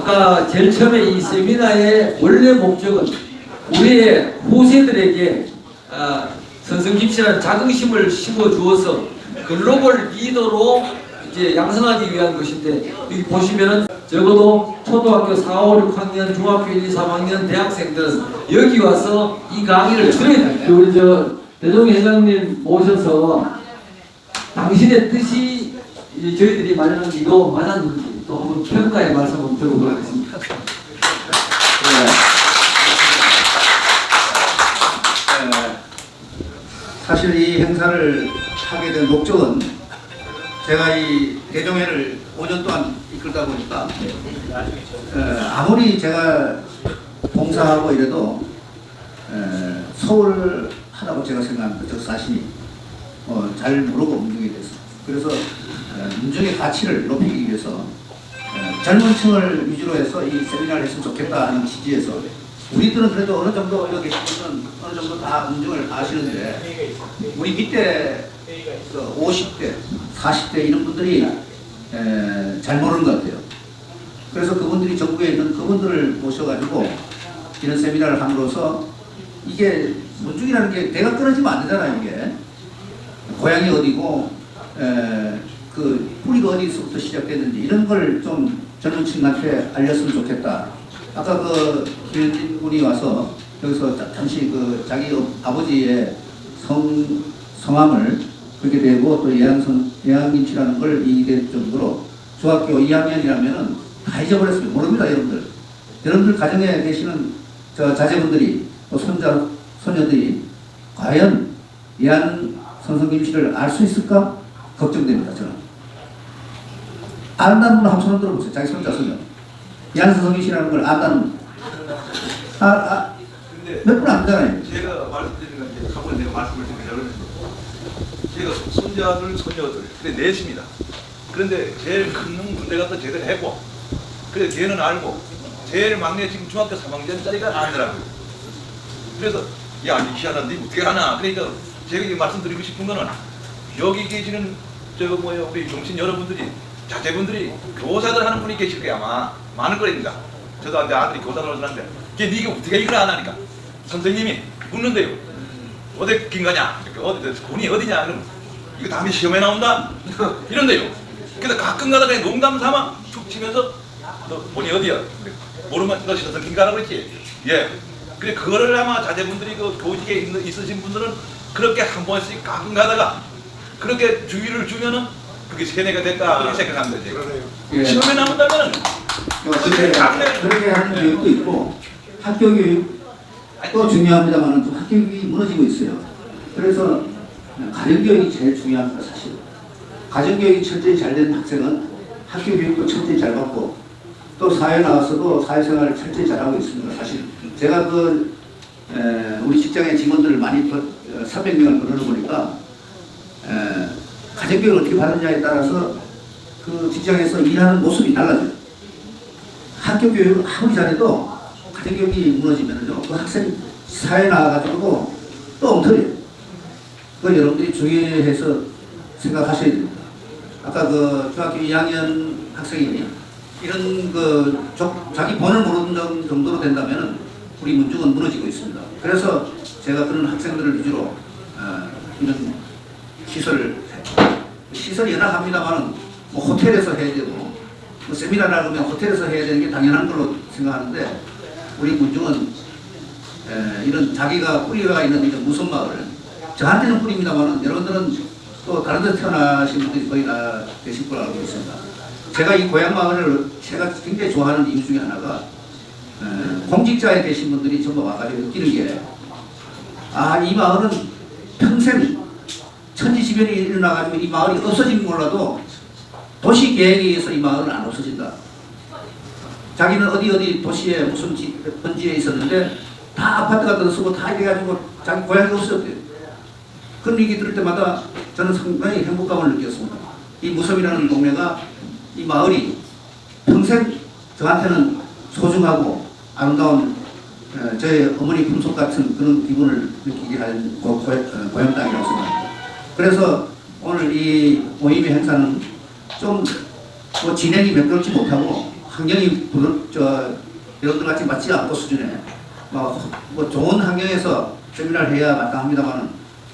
아까 제일 처음에 이 세미나의 원래 목적은 우리의 후세들에게 아, 선생님 씨라는 자긍심을 심어 주어서 글로벌 리더로 이제 양성하기 위한 것인데 여기 보시면은 적어도 초등학교 4, 5, 6학년, 중학교 1, 2, 3학년 대학생들은 여기 와서 이 강의를 들어야 됩니다. 우리 저 대종희 회장님 모셔서 당신의 뜻이 이 저희들이 마련한 이거 맞았는지 또 한번 평가의 말씀 한번 들어보도록 하겠습니다. 에, 사실 이 행사를 하게 된 목적은 제가 이 대종회를 5년 동안 이끌다 보니까 에, 아무리 제가 봉사하고 이래도 에, 서울 하다고 제가 생각합니다. 저 사실이 어, 잘 모르고 운동이 됐어. 그래서 에, 운동의 가치를 높이기 위해서 에, 젊은 층을 위주로 해서 이 세미나를 했으면 좋겠다 하는 취지에서 우리들은 그래도 어느 정도 여기 분은 어느 정도 다 운동을 아시는데 우리 밑에 그 50대, 40대 이런 분들이 에, 잘 모르는 것 같아요. 그래서 그분들이 전국에 있는 그분들을 모셔가지고 이런 세미나를 함으로써 이게 문중이라는 게 대가 끊어지면 안 되잖아요, 이게. 고향이 어디고, 에, 그 뿌리가 어디서부터 시작됐는지 이런 걸좀 젊은 층한테 알렸으면 좋겠다. 아까 그 김현진 군이 와서 여기서 자- 잠시 그 자기 어- 아버지의 성, 성함을 그렇게 되고 또 예양선, 예양김치라는 걸 이게 정도로 중학교 2학년이라면은 다 잊어버렸어요. 모릅니다, 여러분들. 여러분들 가정에 계시는 저 자제분들이 또 손자, 소녀들이 과연 예안 선생님 씨를 알 수 있을까? 걱정됩니다, 저는. 안다는 분 한 손을 들어보세요. 자기 손자. 예안 선생님 씨라는 걸 안다는 분. 아, 아, 근데 몇분안 되잖아요. 제가 말씀드리는 건 이제 한번 내가 말씀을 드리려고 했는데 제가 손자들, 손녀들 그래 넷입니다. 그런데 제일 큰 문제가 또 제대로 했고 그래 걔는 알고 제일 막내 지금 중학교 3학년짜리가 아니더라고요. 그래서 야, 이 희한한데 이거 어떻게 하나? 그러니까 제가 이 말씀드리고 싶은 거는 여기 계시는 저 뭐야 우리 정신 여러분들이 자제분들이 교사들 하는 분이 계실 거야 아마. 많을 거니까 저도 내 아들이 교사를 하는데. 걔 네가 어떻게 이걸 안 하니까? 선생님이 묻는데요. 어디 긴 거냐? 이렇게 어디 군이 어디냐? 그럼 이거 다음에 시험에 나온다? 이런데요. 그래서 가끔 가다가 그냥 농담 삼아 툭 치면서 너 본이 어디야. 모르면 너 시선 긴가라 그랬지? 예. 그래 그거를 아마 자제분들이 그 교직에 있는, 있으신 분들은 그렇게 한 번씩 가끔 가다가 그렇게 주의를 주면은 그게 세뇌가 됐다 그렇게 생각합니다 제가 예. 시험에 나온다면은 어, 그렇게, 그렇게 하는 교육도 있고 학교 교육 또 중요합니다만 좀 학교 교육이 무너지고 있어요. 그래서 가정 교육이 제일 중요합니다 사실. 가정 교육이 철저히 잘 된 학생은 학교 교육도 철저히 잘 받고 또 사회 나와서도 사회생활을 철저히 잘하고 있습니다 사실. 제가 그 에, 우리 직장의 직원들을 많이 버- 어, 300명을 불러보니까 에, 가정 교육을 어떻게 받느냐에 따라서 그 직장에서 일하는 모습이 달라져요. 학교 교육을 아무리 잘해도 가정 교육이 무너지면요, 그 학생이 사회 나와가지고 또 엉터리예요. 그걸 여러분들이 주의해서 생각하셔야 됩니다. 아까 그 중학교 2학년 학생이 이런 그 조- 자기 번을 모르는 정- 정도로 된다면 우리 문중은 무너지고 있습니다. 그래서 제가 그런 학생들을 위주로 어, 이런 시설을 시설이 연락합니다만은 뭐 호텔에서 해야 되고 뭐 세미나를 하면 호텔에서 해야 되는 게 당연한 걸로 생각하는데 우리 문중은 에, 이런 자기가 뿌리가 있는 이런 무슨 마을 저한테는 뿌리입니다만은 여러분들은 또 다른 데 태어나신 분들이 거의 다 계실 걸로 알고 있습니다. 제가 이 고향 마을을 제가 굉장히 좋아하는 이유 중에 하나가 에, 공직자에 계신 분들이 전부 와가지고 느끼는 게 아, 이 마을은 평생 천지지변이 일어나가지고 이 마을이 없어지면 몰라도 도시 계획에 의해서 이 마을은 안 없어진다. 자기는 어디 어디 도시에 무슨 지, 번지에 있었는데 다 아파트 같은 거 쓰고 다 이래가지고 자기 고향이 없었대요. 그런 얘기 들을 때마다 저는 상당히 행복감을 느꼈습니다. 이 무섬이라는 동네가 이 마을이 평생 저한테는 소중하고 아름다운 어, 저의 어머니 품속 같은 그런 기분을 느끼게 고, 어, 고향 땅이라고 생각합니다. 그래서 오늘 이 모임의 행사는 좀 뭐 진행이 매끄럽지 못하고 환경이 부르, 저 여러분들 같이 맞지 않고 수준에 뭐, 뭐 좋은 환경에서 세미나를 해야 마땅합니다만은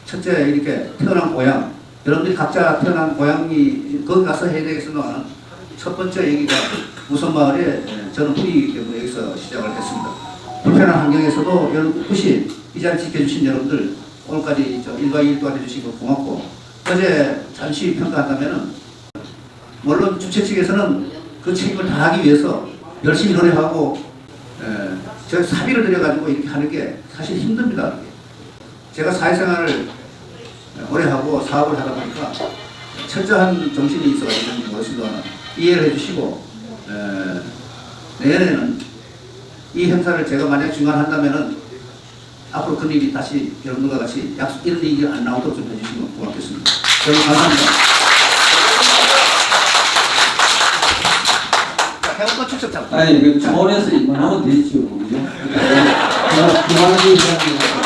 첫째 이렇게 태어난 고향 여러분들이 각자 태어난 고향이 거기 가서 해야 되겠습니다만 첫 번째 얘기가 무선 마을에 예, 저는 뿌리이기 때문에 여기서 시작을 했습니다. 불편한 환경에서도 여러분 꿋꿋이 이 자리 지켜주신 여러분들 오늘까지 저 1박 2일 동안 해주시고 고맙고 어제 잠시 평가한다면은 물론 주최 측에서는 그 책임을 다하기 위해서 열심히 노력하고 에, 저 사비를 들여가지고 이렇게 하는 게 사실 힘듭니다. 제가 사회생활을 오래 하고 사업을 하다 보니까 철저한 정신이 있어가지고 무엇인가 이해를 해주시고 에, 내년에는 이 행사를 제가 만약 중간한다면은 앞으로 그런 일이 다시 여러분들과 같이 약속 이런 일이 안 나오도록 좀 해주시면 고맙겠습니다. 여러분 감사합니다. 축적 잡 아니 그 초원에서 이만하면 되지요. 그죠? 그만하기 위한